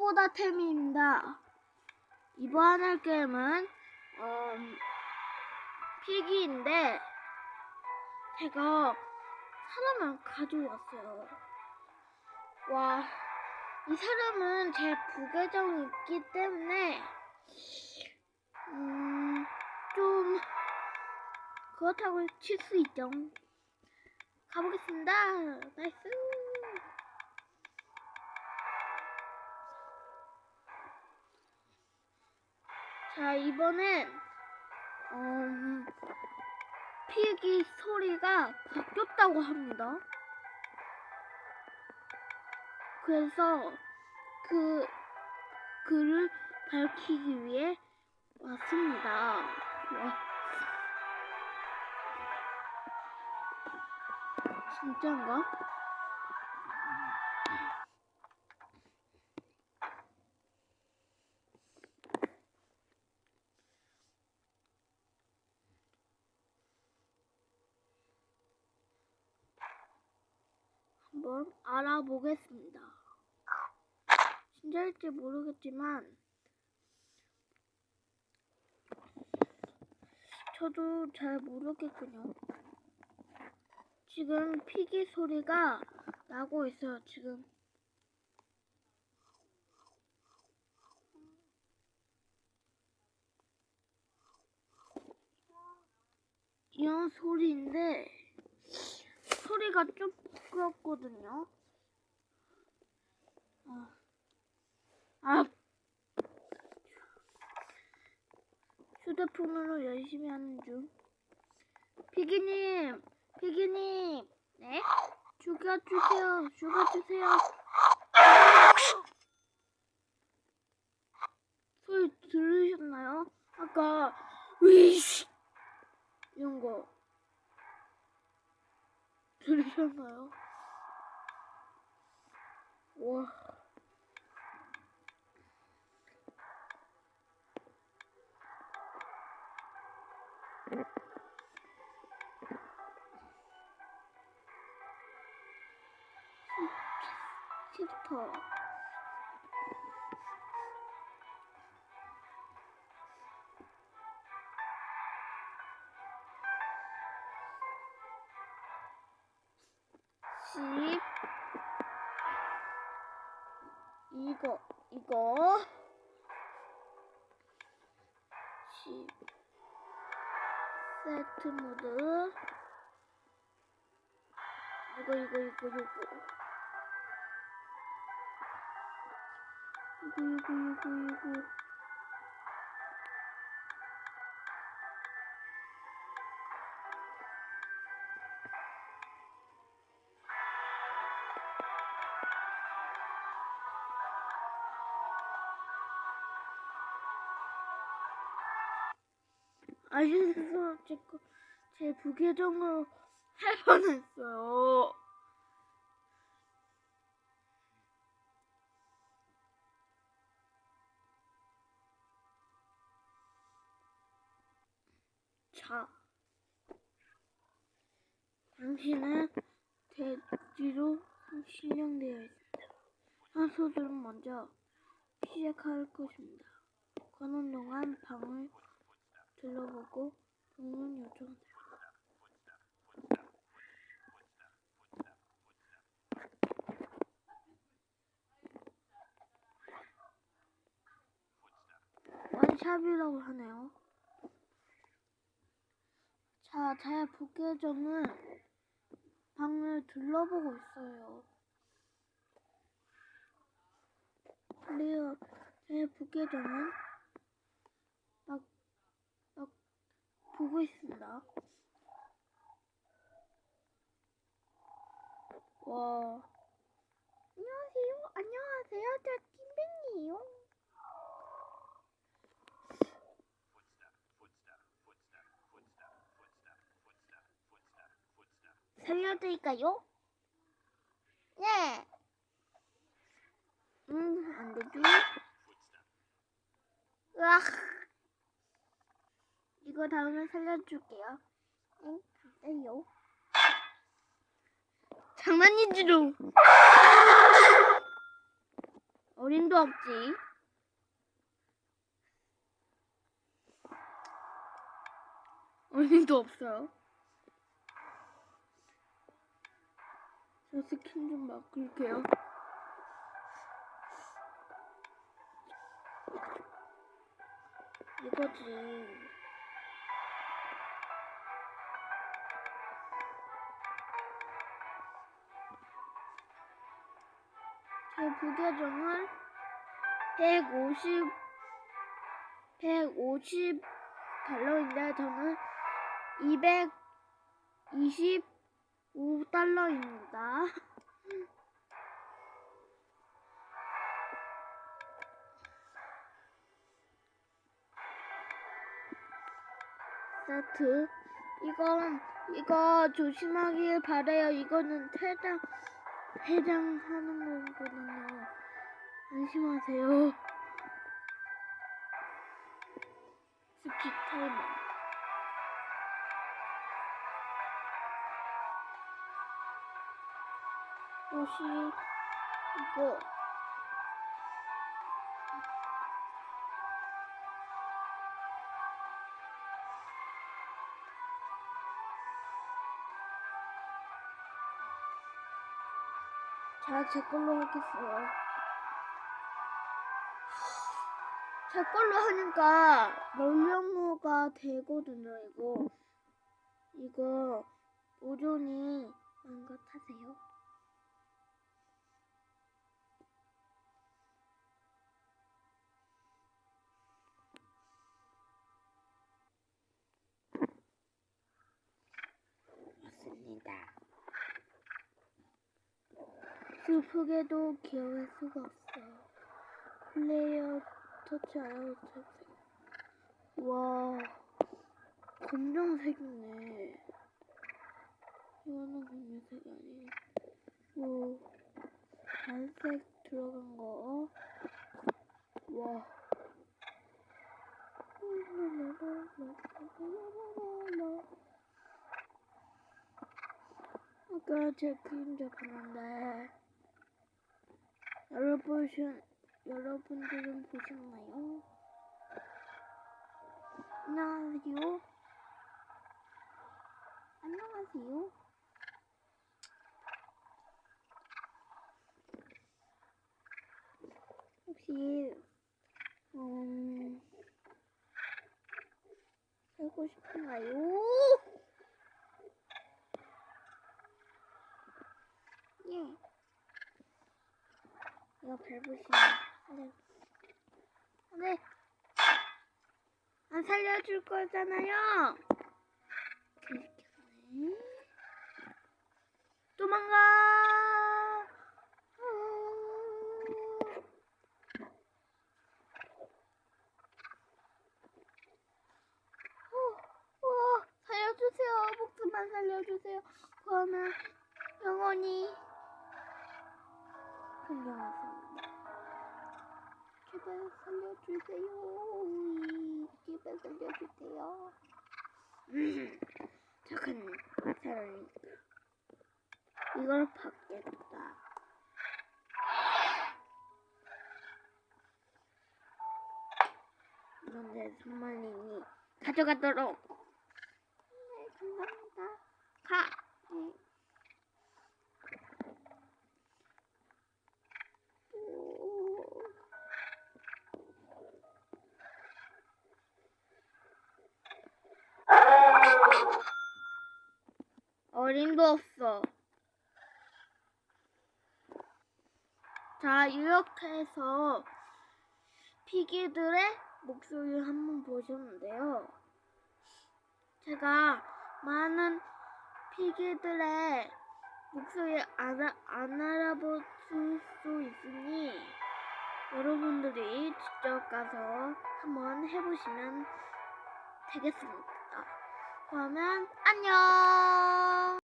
무엇보다 템입니다. 이번 할 게임은 어, 피기인데 제가 사람을 가져왔어요. 와, 이 사람은 제 부계정이 있기 때문에 음, 좀 그렇다고 칠 수 있죠. 가보겠습니다. 나이스. 자, 이번엔 음, 피기 소리가 바뀌었다고 합니다. 그래서 그 글을 밝히기 위해 왔습니다. 와. 진짜인가? 한번 알아보겠습니다. 진짜일지 모르겠지만 저도 잘 모르겠군요. 지금 피기 소리가 나고 있어요. 지금 이런 소리인데 소리가 좀 부끄럽거든요. 아, 아. 휴대폰으로 열심히 하는 중. 피기님, 피기님, 네? 죽여주세요, 죽여주세요. 소리 들으셨나요? 아까 위시 이런 거 들으셨나요? 我。嗯气跑了。 이거 이거. 십 세트 모드. 이거 이거 이거 이거. 이거 이거 이거 이거 제, 거- 제 부계정으로 할 뻔했어요. 자, 당신은 대지로 실령되어 있습니다. 선수들은 먼저 시작할 것입니다. 그는 동안 방을 둘러보고 방문 요청합니다. 원샵이라고 하네요. 자, 제 부계정은 방을 둘러보고 있어요. 그리고 제 부계정은 보고 있습니다. 와. 안녕하세요. 안녕하세요. 저 찐뱅이에요. 살려드릴까요? 네. 음, 안 되지. 으악. 이거 다음에 살려줄게요. 응, 안 돼요. 장난이지롱. 어림도 없지. 어림도 없어요. 저 스킨 좀 바꿀게요. 이거지. 제 부계정은 150 150 달러인데 저는 225 달러입니다. 세트 이건 이거 조심하길 바래요. 이거는 퇴장 퇴장하는 거거든요. 안심하세요. 스킵 타이머. 옷이 이거 자, 제 걸로 하겠어요. 제 걸로 하니까 명령어가 되거든요, 이거. 이거 오존이 한것 하세요. 맞습니다. 슬프게도 기억할 수가 없어요. 플레이어 터치 아웃. 와, 검정색이네. 이거는 검정색이 아니에요. 뭐, 단색 들어간 거. 와. 아까 제 그림자 봤는데 여러분 여러분들은 보셨나요? 안녕하세요. 안녕하세요. 혹시 음 살고 싶은가요? 예. 이거 밟으시면 네. 네. 안 살려줄 거잖아요. 하네. 도망가. 어. 어, 어, 살려주세요. 살려주세요. 그러면 영원히 존경하겠습니다. 제발 살려주세요. 제발 살려주세요. 음, 착한 사람이니까. 이걸 받겠다. 그런데 선물님이 가져가도록. 네, 감사합니다. 가. 네. 오. 어림도 없어. 자, 이렇게 해서 피기들의 목소리를 한번 보셨는데요. 제가 많은 피기들의 목소리를 안 알아볼 수 있으니 여러분들이 직접 가서 한번 해보시면 되겠습니다. 그러면 안녕!